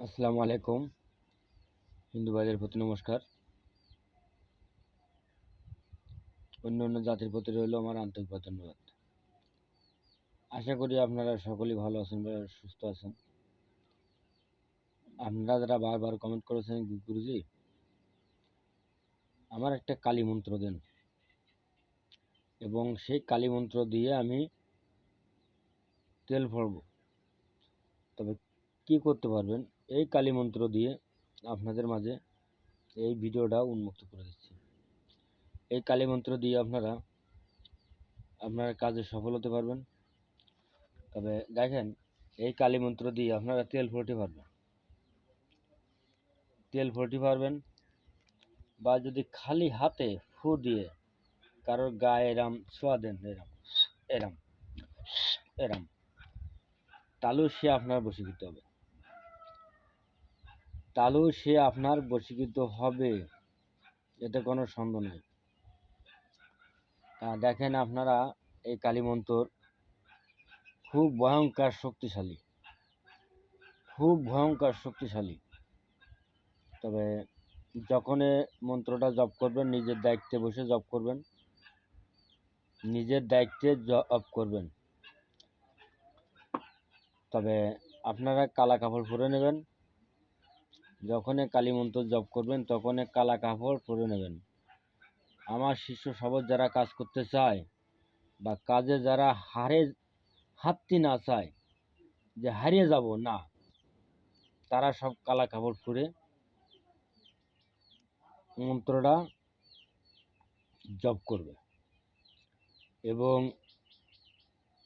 আসসালামু আলাইকুম। হিন্দু ভাইদের প্রতি নমস্কার। অন্য অন্য জাতির প্রতি রইল আমার আন্তরিক ধন্যবাদ। আশা করি আপনারা সকলেই ভালো আছেন বা সুস্থ আছেন। আপনারা যারা বারবার কমেন্ট করেছেন গুরুজি, আমার একটা কালী মন্ত্র দেন। এবং সেই কালী মন্ত্র দিয়ে আমি তেল ভরব। তবে কি করতে পারবেন? এই কালী মন্ত্র দিয়ে আপনাদের মাঝে এই ভিডিওটা উন্মুক্ত করে দিচ্ছি। এই কালী মন্ত্র দিয়ে আপনারা আপনার কাজে সফল হতে পারবেন। তবে দেখেন, এই কালী মন্ত্র দিয়ে আপনারা তেল ফোটতে পারবেন। তেল ফোটতে পারবেন বা যদি খালি হাতে ফু দিয়ে কারোর গায়ে এরাম ছোঁয়া দেন, এরাম এরাম এরাম তাহলেও সে আপনার বশীকৃত হবে। তাহলেও সে আপনার বশীকৃত হবে। এতে কোনো সন্দেহ নেই। দেখেন আপনারা এই কালী মন্ত্র খুব ভয়ঙ্কর শক্তিশালী। খুব ভয়ঙ্কর শক্তিশালী। তবে যখন মন্ত্রটা জপ করবেন, নিজের দায়িত্বে বসে জপ করবেন, নিজের দায়িত্বে জপ করবেন। তবে আপনারা কালা কাপড় পরে নেবেন। যখন এ কালী মন্ত্র জপ করবেন, তখনই কালা কাপড় পরে নেবেন। আমার শিষ্য সবজ যারা কাজ করতে চায় বা কাজে যারা হারে হাতটি না চায় যে হারিয়ে যাব, না, তারা সব কালা কাপড় পরে মন্ত্রটা জপ করবে এবং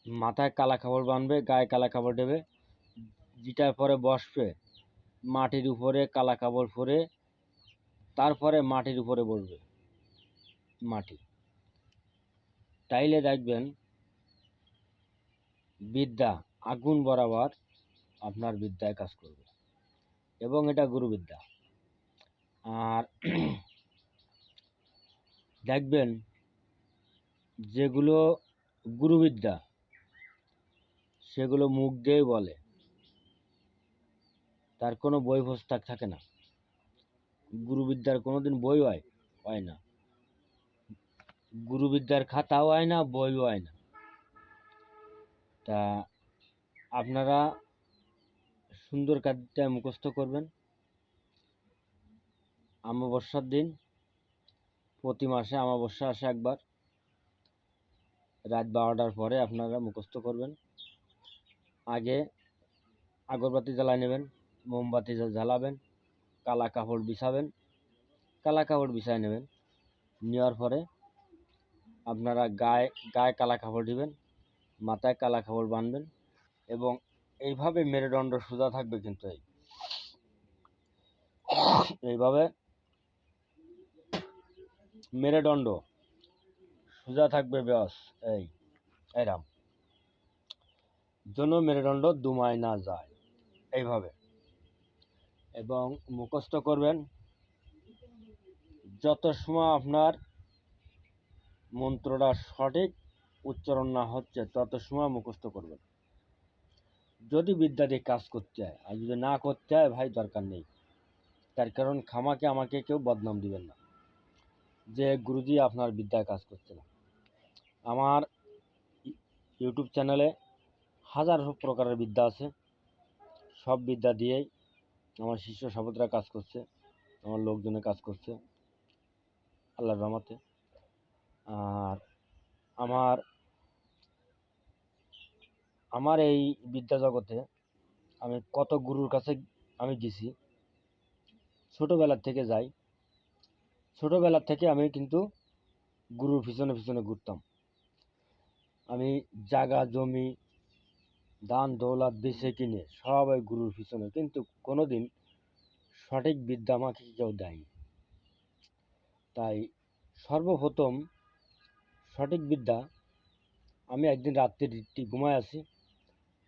মাথায় কালা কাপড় বাঁধবে, গায়ে কালা কাপড় দেবে যেটার পরে বসবে। মাটির উপরে, কালা কাপড় পরে, তারপরে মাটির উপরে বসবে। মাটি। তাইলে দেখবেন বিদ্যা আগুন বরাবর আপনার বিদ্যায় কাজ করবে এবং এটা গুরুবিদ্যা। আর দেখবেন যেগুলো গুরুবিদ্যা, সেগুলো মুখ দিয়েই বলে। তার কোনো বই পুস্তক থাকে না। গুরুবিদ্যার কোনো দিন বই হয় হয় না। গুরুবিদ্যার খাতাও হয় না, বইও হয় না। তা আপনারা সুন্দর কাজটা মুখস্থ করবেন। অমাবস্যার দিন, প্রতি মাসে অমাবস্যা আসে একবার। রাত বারোটার পরে আপনারা মুখস্থ করবেন। আগে আগরবাতি জ্বালায় নেবেন। মোমবাতি জ্বালাবেন, কালা কাপড় বিছাবেন, কালা কাপড় বিছায় নেবেন। নেওয়ার পরে আপনারা গায়ে গায়ে কালা কাপড় দিবেন, মাথায় কালা কাপড় বাঁধবেন এবং এইভাবে মেরুদণ্ড সোজা থাকবে কিন্তু এই। এইভাবে মেরুদণ্ড সোজা থাকবে ব্যাস, এই, এরাম। যেন মেরুদণ্ড দুমায় না যায়, এইভাবে। এবং মুখস্থ করবেন। যত সময় আপনার মন্ত্রটা সঠিক উচ্চারণ না হচ্ছে, তত সময় মুখস্থ করবেন। যদি বিদ্যা দিয়ে কাজ করতে হয় আর যদি না করতে হয় ভাই, দরকার নেই। তার কারণ খামাকে আমাকে কেউ বদনাম দিবেন না। যে গুরুজি আপনার বিদ্যায় কাজ করছে না। আমার ইউটিউব চ্যানেলে হাজার প্রকারের বিদ্যা আছে। সব বিদ্যা দিয়েই আমার শিষ্য সাবতরা কাজ করছে, আমার লোকজনে কাজ করছে, আল্লাহর রহমতে। আর আমার আমার এই বিদ্যা জগতে আমি কত গুরুর কাছে আমি গেছি। ছোটোবেলার থেকে যাই ছোটোবেলার থেকে আমি কিন্তু গুরুর পিছনে পিছনে ঘুরতাম। আমি জাগা, জমি দান, দৌলত বেছে কিনে সবাই গুরুর পিছনে। কিন্তু কোনোদিন সঠিক বিদ্যা আমাকে কেউ দেয়নি। তাই সর্বপ্রথম সঠিক বিদ্যা, আমি একদিন রাত্রে একটি ঘুমায় আছি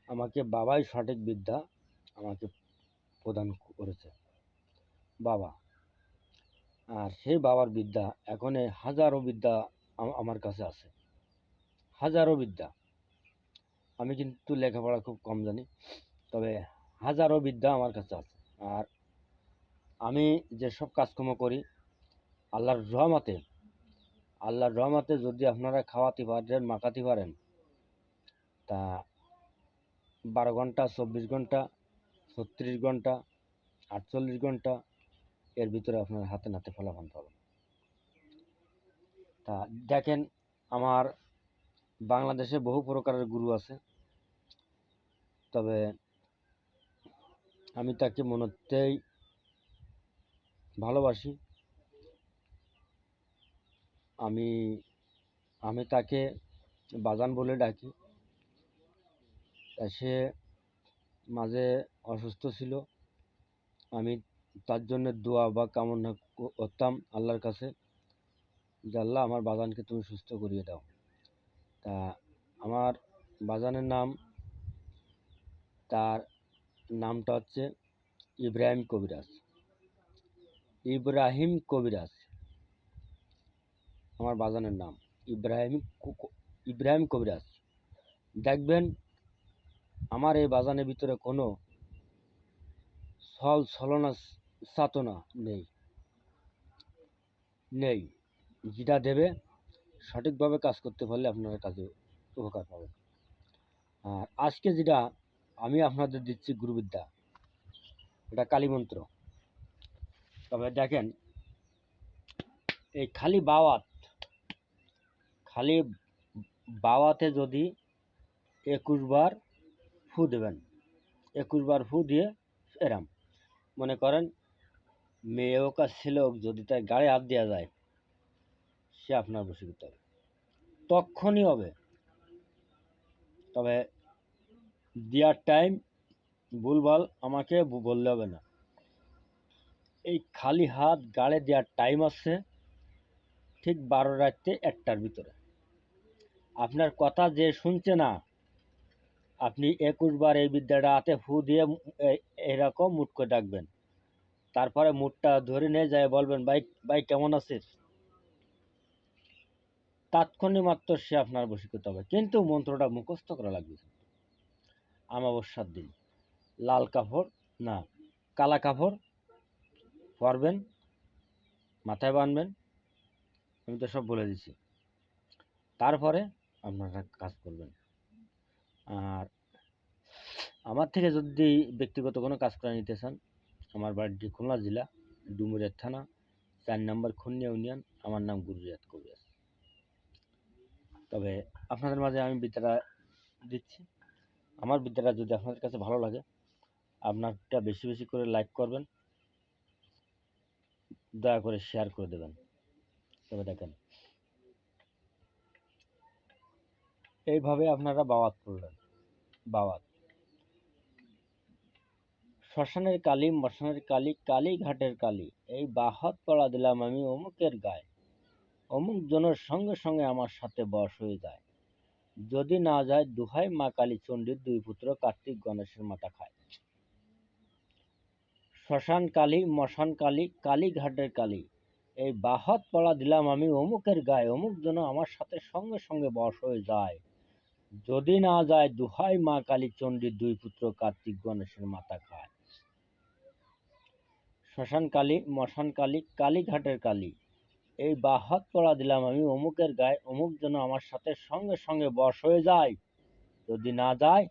আমাকে বাবাই সঠিক বিদ্যা আমাকে প্রদান করেছে। বাবা, আর সেই বাবার বিদ্যা এখন হাজারো বিদ্যা আমার কাছে আছে। হাজারো বিদ্যা। আমি কিন্তু লেখাপড়া খুব কম জানি। তবে হাজারো বিদ্যা আমার কাছে আছে। আর আমি যেসব কাজকর্ম করি, আল্লাহর রহমতে আল্লাহর রহমতে যদি আপনারা খাওয়াতে পারেন, মাখাতে পারেন, তা বারো ঘণ্টা, চব্বিশ ঘণ্টা, ছত্রিশ ঘণ্টা, আটচল্লিশ ঘণ্টা এর ভিতরে আপনার হাতে নাতে ফলাফল পাবেন। তা দেখেন, আমার বাংলাদেশে বহু প্রকারের গুরু আছে। তবে আমি তাকে মনতেই ভালোবাসি। আমি আমি তাকে বাজান বলে ডাকি। সে মাঝে অসুস্থ ছিল। আমি তার জন্য দোয়া বা কামনা করতাম আল্লাহর কাছে যে, আল্লাহ, আমার বাজানকে তুমি সুস্থ করিয়ে দাও। তা আমার বাজানের নাম, তার নামটা হচ্ছে ইব্রাহিম কবিরাজ। ইব্রাহিম কবিরাজ আমার বাজানের নাম। ইব্রাহিম ইব্রাহিম কবিরাজ। দেখবেন আমার এই বাজানের ভিতরে কোনো ছল ছলনা চাতনা নেই। নেই। যেটা দেবে সঠিকভাবে কাজ করতে পারলে আপনারা কাজে উপকার পাবেন। আর আজকে যেটা আমি আপনাদের দিচ্ছি গুরুবিদ্যা, এটা কালীমন্ত্র তবে দেখেন, এই খালি বাওয়াত, খালি বাওয়াতে যদি একুশ বার ফু দেবেন, একুশ বার ফু দিয়ে এরাম। মনে করেন, মেয়ে হোক আর ছেলে যদি তার গায়ে হাত দেওয়া যায় সে আপনার বসীভূত হবে। তখনই হবে। তবে দেওয়ার টাইম ভুলভাল আমাকে বললে হবে না। এই খালি হাত, গাড়ে দেওয়ার টাইম আছে ঠিক বারো রাত্রে একটার ভিতরে। আপনার কথা যে শুনছে না, আপনি একুশ বার এই বিদ্যাটা হাতে ফু দিয়ে এরকম মুট করে ডাকবেন। তারপরে মুটটা ধরে নিয়ে যায় বলবেন, ভাই ভাই কেমন আছিস? তাৎক্ষণিক মাত্র সে আপনার বশীকৃত হবে। কিন্তু মন্ত্রটা মুখস্থ করা লাগবে আমাবস্যার দিন। লাল কাপড়, না, কালা কাপড় পরবেন, মাথায় বাঁধবেন, আমি তো সব বলে দিছি তারপরে আপনারা কাজ করবেন। আর আমার থেকে যদি ব্যক্তিগত কোনো কাজ করে নিতে চান, আমার বাড়িটি খুলনা জেলা, ডুমুরিয়া থানা, চার নম্বর খুলনা ইউনিয়ন, আমার নাম গুরুজাত কবিরাজ। তবে আপনাদের মাঝে আমি বিদ্যাটা দিচ্ছি। আমার বিদ্যাটা যদি আপনাদের কাছে ভালো লাগে, আপনারটা বেশি বেশি করে লাইক করবেন, দয়া করে শেয়ার করে দেবেন। তবে দেখেন, এইভাবে আপনারা বাওয়াত করলেন, বাওয়াত। শ্মশানের কালী, মশানের কালী কালী ঘাটের কালী, এই বাহাত পড়া দিলাম আমি অমুকের গায়ে। অমুক জনের সঙ্গে সঙ্গে আমার সাথে বশ হয়ে যায়। যদি না যায়, দুহাই মা কালী চণ্ডীর দুই পুত্র কার্তিক গণেশের মাথা খায়। শ্মশান কালী, মশান কালী কালী ঘাটের কালী, এই বাহাত পড়া দিলাম আমি অমুকের গায়ে, অমুক যেন আমার সাথে সঙ্গে সঙ্গে বশ হয়ে যায়। যদি না যায়, দুহাই মা কালী চণ্ডীর দুই পুত্র কার্তিক গণেশের মাথা খায়। শ্মশান কালী, মশান কালী, কালীঘাটের কালী এই বাহাত পড়া দিলাম আমি অমুকের গায়ে, অমুক যেন আমার সাথে সঙ্গে সঙ্গে বশ হয়ে যায়। যদি না যায়,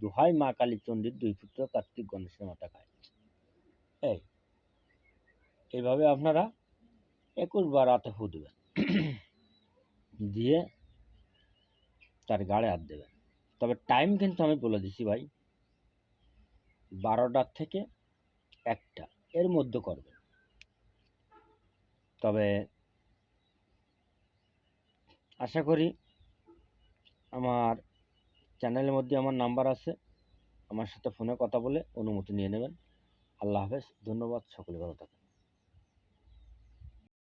দুহাই মা কালী চণ্ডীর দুই পুত্র কার্তিক গণেশের মাথা খায়। এই এইভাবে আপনারা একুশ বার রাতে ফু দেবেন। দিয়ে তার গাড়ে হাত দেবেন। তবে টাইম কিন্তু আমি বলে দিছি ভাই বারোটার থেকে একটা, এর মধ্যে করবে তবে আশা করি আমার চ্যানেলের মধ্যে আমার নাম্বার আছে। আমার সাথে ফোনে কথা বলে অনুমতি নিয়ে নেবেন। আল্লাহ হাফেজ। ধন্যবাদ। সকলে ভালো থাকুন